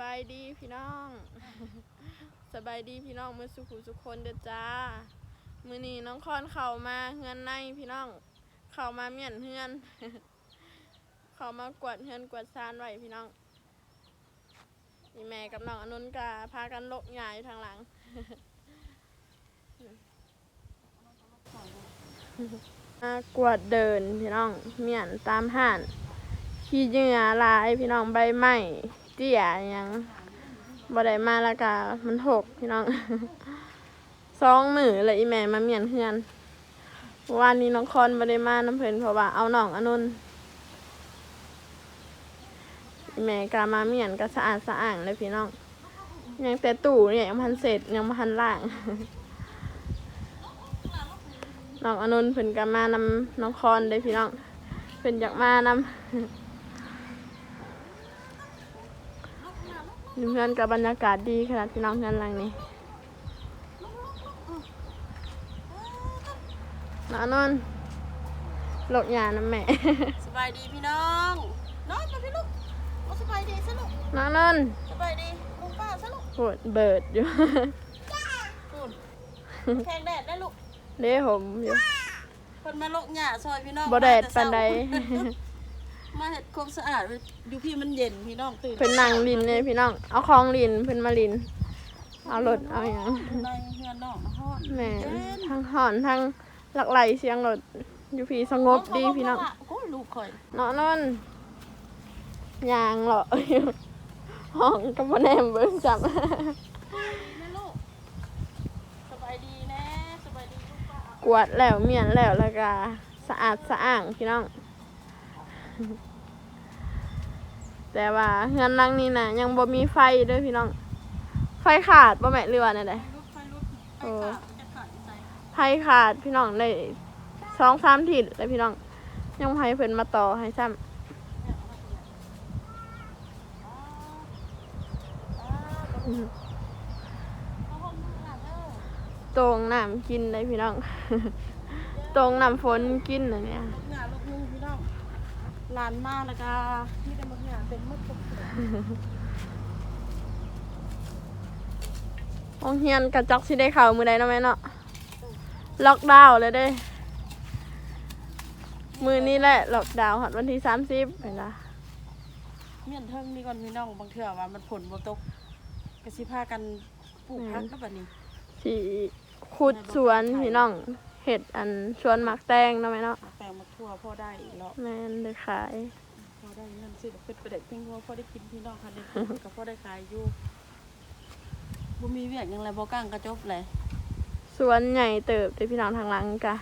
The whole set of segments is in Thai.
บายดีพี่น้อง สบายดีพี่น้องมือสุขุสุคนเด้อจ้า มือนี้น้องคอนเข้ามาเฮือนในพี่น้อง เข้ามาเมียนเฮือน เข้ามากวาดเฮือนกวาดซานไว้พี่น้องนี่แม่กับน้องอนุนกาพากันลกหญ้าอยู่ทางหลัง มากวาดเดินพี่น้องเมียนตามห่าน ขี้เหงื่อลายพี่น้องใบไม้ เตี้ยยังบ่ได้มาแล้วก็มันหกพี่น้องสองมือเลยอีแม่มาเมียนเฮือนวันนี้น้องคอนบ่ได้มาน้ำเพิ่นเพราะว่าเอาน้องอนุนอีแม่ก็มาเมียนก็สะอาดสะอ้างเลยพี่น้อง ยังแต่ตู้เนี่ยยังพันเสร็จยังบ่ทันล่างน้องอนุนเพิ่นก็มานำน้องคอนเลยพี่น้องเพิ่นอยากมานำ อยู่เพื่อนกับบรรยากาศดีขนาดพี่น้องเพื่อนหลังนี้นอนนอนหลกหยาน้ำแม่ สบายดีพี่น้องนอนมาพี่ลูกโอ้สบายดีซะลูกนอนนอนสบายดีลุงป้าซะลูกปวดเบิดอยู่คุณแข่งแดดได้ลูกเด้ผมอยู่คนมาลกหญ้าซอยพี่น้องบ่แดดมาปานใดแต่เช้า มาเห็ดความสะอาดดูพี่มันเย็นพี่น้องตื่นเพิ่นนั่งลินเลยพี่น้อง เอาคลองลินเพิ่นมาลิน เอารถเอาอย่างในเฮือนน้องนะฮอดแม่เย็นทั้งหอนทั้งหลักไหลเสียงรถอยู่พี่สงบดีพี่น้องโอ้ยลูกข่อยนอนนอนยางเหรออยู่ห้องกับบ่แนมเบิ่งจับดีนะลูกสบายดีแน่สบายดีลูกป้ากวาดแล้วเมียนแล้วแล้วก็สะอาดสะอ้างพี่น้อง แต่ว่าเฮือนหลังนี้นะยังบ่มีไฟเด้วยพี่น้อง ไฟขาดบ่แม่นหรือว่าแนวใดลูกไฟลูกไฟโอ้ขาดจะขาดใจไฟขาดพี่น้องได้สองสามทิศเลยพี่น้อง ยังให้เพิ่นมาต่อให้ซ้ำเอาห้องหลังเด้อตรงน้ำกินเลยพี่น้อง ตรงน้ำฝนกินนะเนี่ย ลูกหงาลูกนึงพี่น้อง หลานมาแล้วก็มีแต่ลูกหงาเป็นมดทุกคนห้องเฮียนกระจักสิได้เข้ามือใดเนาะแม่เนาะล็อกดาวน์เลยเด้ มือนี้แหละล็อกดาวน์หัดวันที่สามสิบเห็นละเมียนเทิงนี่ก่อนพี่น้องบางเทื่อว่ามันผลบ่ตกก็สิพากันปลูกพักแล้วบัดนี้สีขุดสวนพี่น้องเห็ดอันสวนหมักแตงเนาะแม่เนาะ แปลงมาทั่วพอได้อีกแล้วแม่นเลยขายพอได้เงินซื้อเป็ดเป็ดเพิ่งว่าพอได้กินพี่น้องคันเด็กก็พอได้ขายอยู่บ่มีเวียกหยังไรบ่ก้างกระจบเลยสวนใหญ่เติบเลยพี่น้องทางหลังกะ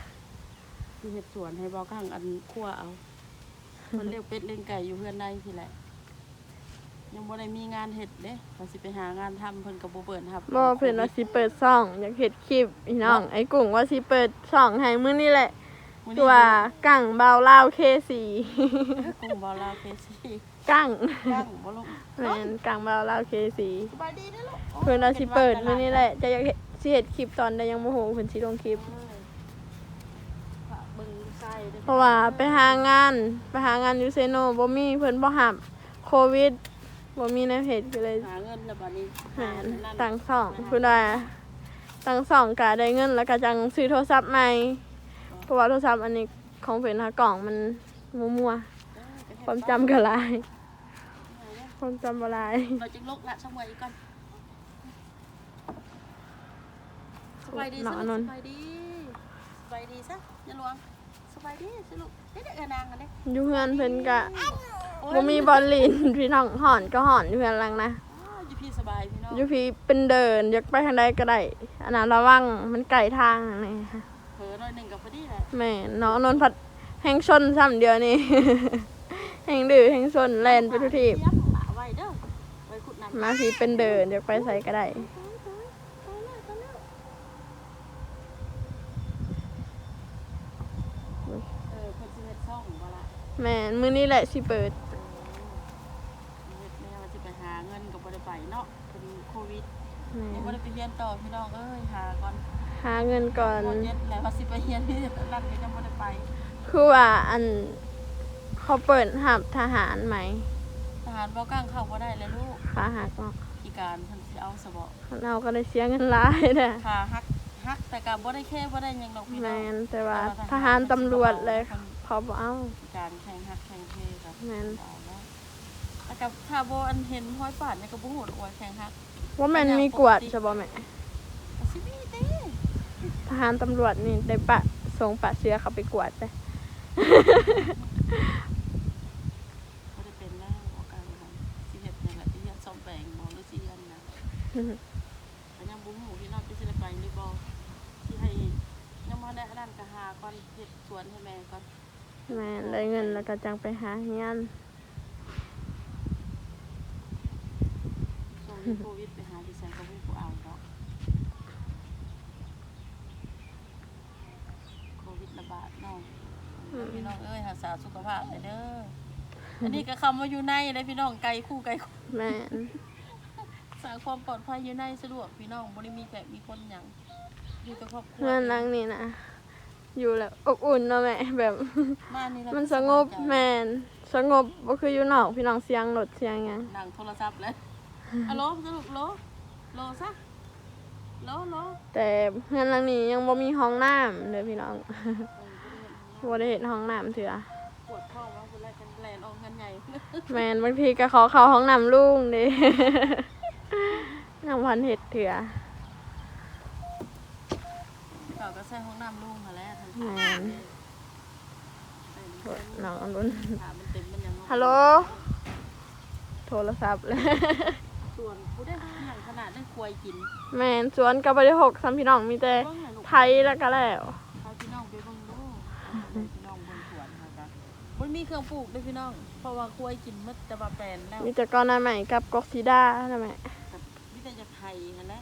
มีเฮ็ดสวนให้บ่ก้างอันคั่วเอา มันเลี้ยงเป็ดเลี้ยงไก่อยู่เพื่อนในพี่แหละ ยังบ่ได้มีงานเฮ็ดเด้ว่าสิไปหางานทำเพิ่นก็บ่เปิดครับบ่เพิ่นว่าสิเปิดซ่องอยากเห็ดคลิปพี่น้องไอ้กุ้งว่าสิเปิดซ่องให้มื้อนี้แหละมื้อ ตัวกั่งเบาเล่าวเคสีกุ้งบ่ลาวเคซี่กั่งย่างบ่ลงแม่นกั่งเบาเล่าวเคสีสบายดีเด้อลูกเพิ่นว่าสิเปิดมื้อนี้แหละ จะอยากเฮ็ดสิเฮ็ดคลิปตอนใดยังบ่ฮู้เพิ่นสิลงคลิปเออฝากเบิ่งไส้ด้อเพราะว่าไปหางานไปหางานอยู่เซโนบ่มีเพิ่นบ่หับโควิดบ่มีในเพจก็เลย หาเงินแล้วบัดนี้แม่นหาตั้งสองเพิ่นว่าตั้งสองก็ได้เงินแล้วก็จังซื้อโทรศัพท์ใหม่ เพราะว่าโทรศัพท์อันนี้ของเพิ่นหากล่องมันมัวๆความจำก็หลายความจำบ่หลายเราจึงลกละช่างไว้อีกก่อนสบายดีน้สองอนุนกนสบายดีสบายดีซะอย่าหลวงสบายดีสนุกเด็กๆนางกันเด้อยู่เฮือนเพิ่นก็โอ้ยบ่มีบอลลินพี่น้องหอนก็หอนอยู่เฮือนหลังนะอ๋ออยู่พี่สบายพี่น้องอยู่พี่เป็นเดินอยากไปทางใดก็ได้อันนั้นระวังมันไกลทางนี่ค่ะ แหละแม่น้องนนท์พัดแหงชนซ้ำเดียวนี่ แหงดื้อแหงชนแลนไปทุกทีเตรียมหมาไว้เด้อไว้ขุดน้ำมาพี่เป็นเดินอยากไปใส่ก็ได้เออเพิ่นสิเฮ็ดช่องบ่ล่ะแม่นมื้อนี้แหละสิเปิดเฮ็ดแม่ว่าสิไปหาเงินก็บ่ได้ไปเนาะเป็นโควิดแม่ยังบ่ได้ไปเรียนต่อพี่น้องเอ้ยหาก่อน หาเงินก่อนบ่เย็นแล้วว่าสิไปเรียนที่นั่นก็ยังบ่ได้ไปคือว่าอันเขาเปิดหับทหารไหมทหารบ่กลางเข้าบ่ได้เลยลูกขาหักเนาะพิการเพิ่นสิเอาซะบ่เราก็ได้เสียเงินหลายเด้อขาหักหักแต่ก็บ่ได้แค่บ่ได้หยังดอกพี่แมน้องนแต่ว่าทหารตำรวจเลยเขาบ่เอาพิการแข่งหักแข่งเทกับแม่น เอาแล้วแล้วก็ถ้าบ่อันเห็นห้อยปาดเนี่ยก็บ่ฮู้ดอกว่าแข่งหักว่าแมันมีกวดใช่บ่แม่ก็สิมีเด้ ทหารตำรวจนี่ได้ปะส่งปะเชื้อเขาไปกวดไปบ่ได้เป็นแล้วบ่กลางครับสิเฮ็ดจังได๋สิเฮ็ดซ่อมแปลงบ่หรือสิเฮ็ดนะก็ยังบ่ฮู้พี่น้องสิได้ไปหรือบ่สิให้ยังบ่ได้อันนั้นก็หาก่อนเฮ็ดสวนให้แม่ก่อนแม่นได้เงินแล้วก็จังไปหาเฮียนช่วงนี้โควิดไปหาดิฉันก็บ่ผู้เอาดอกโควิดระบาดเนาะพี่น้องเอ้ยรักษาสุขภาพเด้อเด้ออันนี้ก็คำว่าอยู่ในเลยพี่น้องไกลคู่ไกลคู่แม่นสร้างความปลอดภัยอยู่ในสะดวกพี่น้องบ่ได้มีแขกมีคนหยังอยู่กับครอบครัวเงินหลังนี่นะอยู่แล้วอบอุ่นเนาะแม่แบบ บ้านนี้เรามันสงบแม่นสงบบ่คืออยู่นอกพี่น้องเสียงรถเสียงหยังนั่งโทรศัพท์แล้วอะโหลสรุปโหลโหลซะโหลโหลแต่เงินหลังนี้ยังบ่มีห้องน้ำเด้อพี่น้องเออ บ่ได้เห็นหยังบ่ได้เห็นห้องน้ำเถื่อปวดท้องว่าคนแรกกันแลนออกกันใหญ่แม่นบางทีก็ขอเข้าห้องน้ำลุงเด้น้ำพันเห็ดเถื่อเขาก็ใส่ห้องน้ำลุงมาแล้วทั้งแม่นโทษน้องอรุณถามมันเต็มมันยังฮัลโหลโทรศัพท์เลยส่วนผู้ได้หนังขนาดได้ควายกิน แม่นสวนก็บ่ได้หกซ้ำพี่น้องมีแต่เบิ่งให้ลูกไทยแล้วก็แล้ว พาพี่น้องไปเบิ่งดูพี่น้องเบิ่งสวนค่ะจ้ะ มันมีเครื่องปลูกด้วยพี่น้อง เพราะว่าควายกินหมดแต่ว่าแปลนแล้วมีแต่ก้อนหน้าใหม่กับกอกซิดานะแม่กับมีแต่จะไทยนั่นแหละ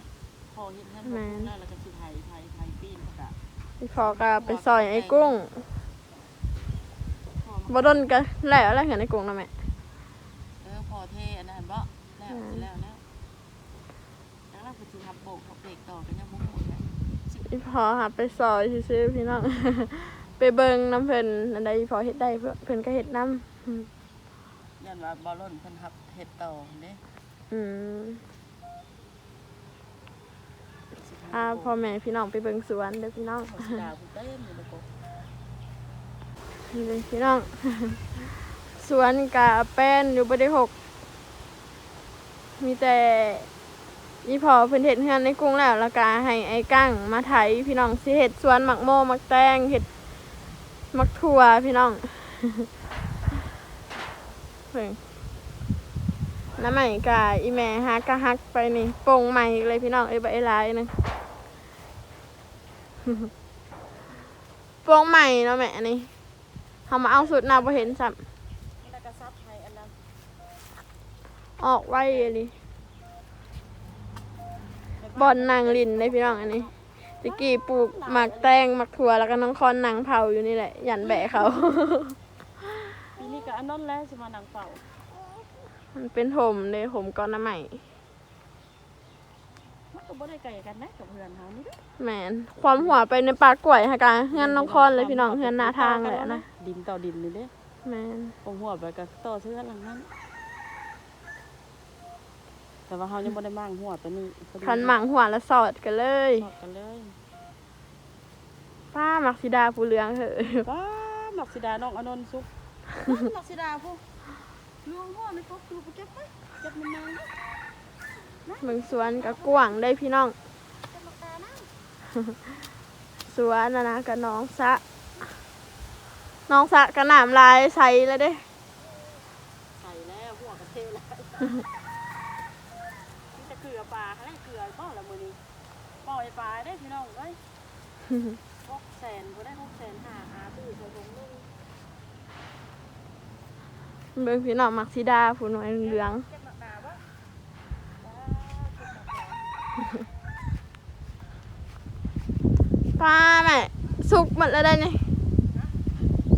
พอเห็นท่านแม่บอกนแล้วแล้วก็สิไทยไทยไทยปีนเขาก็พี่พอก็ไปซอยไอ้กุ้งพอมาบ่ดนก็แล้วแล้วเห็นไอ้กุ้งนะแม่เออพอเทอันนั้นบ่แล้วสิแล้วแล้วแล้วเราก็สิทับโบกทับเบรกต่อกันยังบ่ฮู้เลยสิพี่พอหาไปซอยซื้อๆพี่น้อง ไปเบิ่งน้ำเพิ่นอันใดพี่พอเฮ็ดได้เพิ่นเพิ่นก็เฮ็ดน้ำยันว่าบ่ล่นเพิ่นทับเฮ็ดต่อเด้อืมสิทับอ่าโบกพ่อแม่พี่น้องไปเบิ่งสวนเด้อพี่น้อง เขาสิด่าผู้เต้นอยู่ในกบนี่เลยพี่น้อง สวนกาแป้นอยู่บ่ได้หก มีแต่อีพอเพิ่นเฮ็ดเฮือนในกรุงแล้วแล้วก็ให้ไอ้กั้งมาไถพี่น้องสิเฮ็ดสวนหมักโมหมักแตงเฮ็ดห มักถั่วพี่น้องเพิ่งน้ำใหม่กาอีแม่ฮักก็ฮักไปนี่โป่งใหม่อีกเลยพี่น้องเอ้ยบ่ไอ้หลายหนึงโป่งใหม่เนาะแม่อันนี้เฮามาเอาสุดหน้าบ่เห็นซ้ำแล้วก็ซับให้อันนั้นออกไว้อันนี้บอนนางลินเลยพี่น้องอันนี้ ตะกี้ปลูกหมักแตงหมักถั่วแล้วก็น้องคอนนางเผาอยู่นี่แหละยันแบะเขา ปีนี้ก็อันนั้นแหละสิมานั่งเฝ้ามันเป็นถมเลยถมก้อนน้ำใหม่ มันก็บ่ได้ไกลกันนะกับเพื่อนเฮานี่เด้อแมนความหัวไปในปลากล้วยฮะกะเฮือนน้องคอนเลยพี่น้องเฮือนหน้าทางเลยอะนะดินต่อดินนี่เด้แมนผมหัวไปก็ต่อเสื้อหลังนั้น แต่ว่าเฮายังบ่ได้มั่งหัวตัวนี้พอดีคันหมังหัวแล้วสอดกันเลยสอดกันเลยป้ามักซิดาผู้เหลืองเหอะว้าหมักสิดาน้องอนนท์สุกหมักสิดาผู้ลวงหัวในกบดูไปเก็บไว้เก็บมันมาเมืองสวนก็กว้างได้พี่น้องเก็บหมักตานะสวนนะนะกับน้องสะ น้องสะกระหน่ำลายใส่แล้วเด้ ใส่แล้วหัวกระเทแล้วนี่จะเกลือปลาอะไรเกลื อบ่ละมื้อนี้ปล่อยปลาได้พี่น้องเอ้ยหกแสนบ่ได้หกแสนห้าอาตื้อใส่ถุงนึงเบิ่งพี่น้องมักซิดาผู้น้อยเหลืองเก็บหมักตาบ่ว้าเก็บหมักตาป้าแม่สุกหมดแล้วได้นี่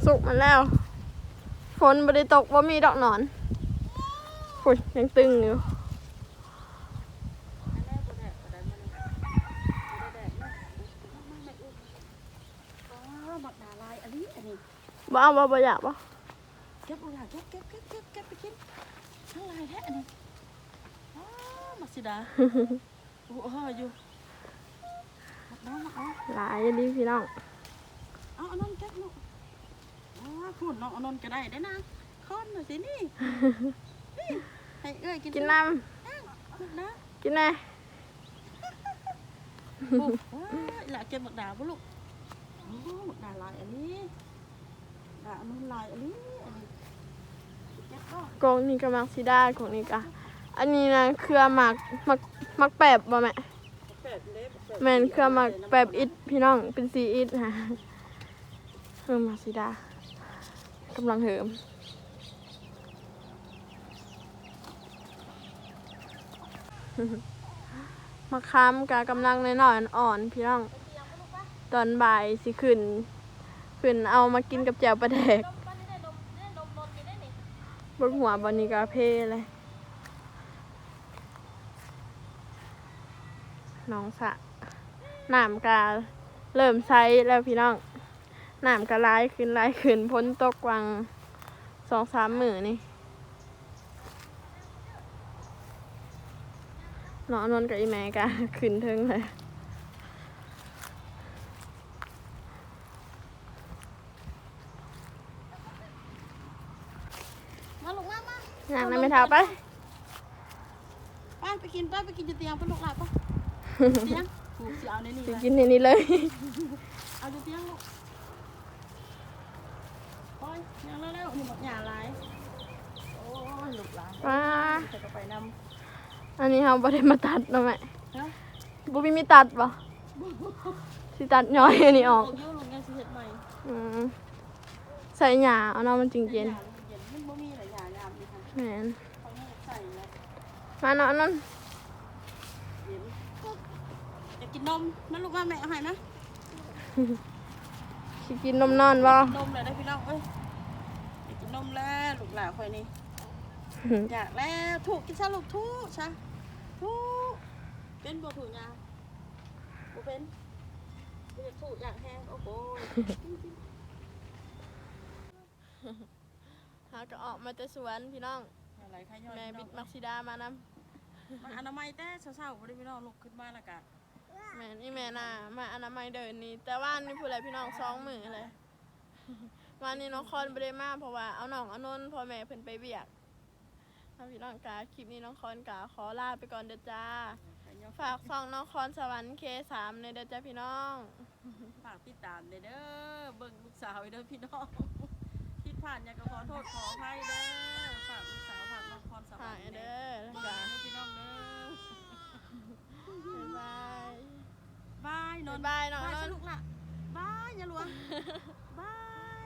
สุกหมดแล้วฝนบ่ได้ตกว่ามีดอกหนอนฝุ่นยังตึงอยู่ อันแรกบ่แดดบ่ได้มันบ่ได้แดดนะอุ๊ยไม่ไม่อุ๊ยว้าหมักตาลายอันนี้อันนี้ บ่เอาบ่บ่อยากบ่เก็บเอาล่ะเก็บเก็บเก็บเก็บเก็บไปกินทั้งหลายแท้อันนี้อ้ามักสิดาโอ้โหอยู่เอามาเอาหลายดีพี่น้องเอาอานนท์แก๊กลูกอ๋อพูดน้องเอานนท์ก็ได้ได้นะค้อนหน่อยสินี่นี่ให้เอ้ยกินกินน้ลูกนะำกินแน่โอ้ว้ายหละเก็บหมักดาบ่ลูกหมักดาลายอัน นี้ดาอันลายอันนี้อันนี้เก็บก็กงนี่ก็มักซิด้ากงนี่ก็อันนี้นะเครือหมักหมักหมักแปบบ่แม่แปดเล็บแม่นเครือหมักแปบอิดพี่น้องเป็นสีอิดฮะเครือมักซิด้ากำลังเหิมมะขามกากำลังน้อยๆอ่อนๆพี่น้อง ตอนบ่ายสิขึ้น ขึ้นเอามากินกับแจ่วปลาแดกบนหัวบอนนี้กาเพ่เลยน้องสะหน้ำกาเริ่มใช้แล้วพี่น้องหน้ำกาลายขึ้นลายขึ้นพ้นตกวังสองสามมือนี่นอนนท์กับอีแม่กาขึ้นเทิงเลย มาลูกมามา อย่างนั้นไม่เท้าไปไปไปกินไปไปกินจะเตียงไปลูกหลับปะเตียงถูกสิเอาในนี่สิเลยกินในนี้เลย เอาจะเตียงลูกโอ้ยยังเร็วๆนี่หมดหยาหลายโอ้ยลูกหลานว้า ใส่กระไปนอันนี้เราบ่ได้มาตัดเนาะแม่ำฮะบุมีมีตัดบ่สิตัดย่อยอันนี้ออกเยอะลงไงสิเห็ดใหม่อืมใส่หญ้าเอาเนาะมันจริงเจนหยาเย็ แม่นเขาให้ใส่แล้วมาเนาะนั่นเย็นอยากกินนมนั่นลูกว่าแม่เอาให้นะสิกินนมนอนบ่นมเลยได้พี่น้องเอ้ยอยากกินนมแล้วลูกหลานคอยนี่อยากแล้วถูกกินซะลูกถูกซะถูกเป็นบ่ถูกยาบ่เป็นบ่อยากถูกอยากแห้งโอ้โหหาก็ออกมาแต่สวนพี่น้องอะไรใครย่อยแม่พี่บิน้ดองมักซิดามานํมันอนามัยแต่เช้าๆบ่ได้พี่น้องลุกขึ้นมาแล้วก็แม่นี่แม่น่ะมาอนามัยเดินนี่แต่ว่านี่ผู้ใดพี่น้องสองมื้อเลยวันนี้น้องคอนบ่ได้มาเพราะว่าเอาน้องเอานนท์พ่อแม่เพิ่นไปเวียกเอาพี่น้องกาคลิปนี้น้องคอนกาขอลาไปก่อนเด้อจ้าใครย่อยฝากส่องน้องคอนสวรรค์เคสามในเด้อจ้าพี่น้อง ฝากติดตามเด้อเด้อเบิ่งลูกสาวเด้อพี่น้องคิด ผ่านอยากจะขอโทษขออภัยเด้อฝากลูกสาวฝากน้องพรสวรรค์เด้อจ้าพี่น้องเด้อบายบายนอนบายนอนบายลูกละบายอย่าหลวงบา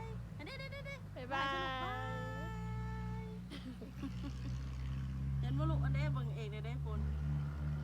ยเด้เด้เด้เด้บายบายเห็นว่าลูกอันเด้บังเองเด้ได้ฝน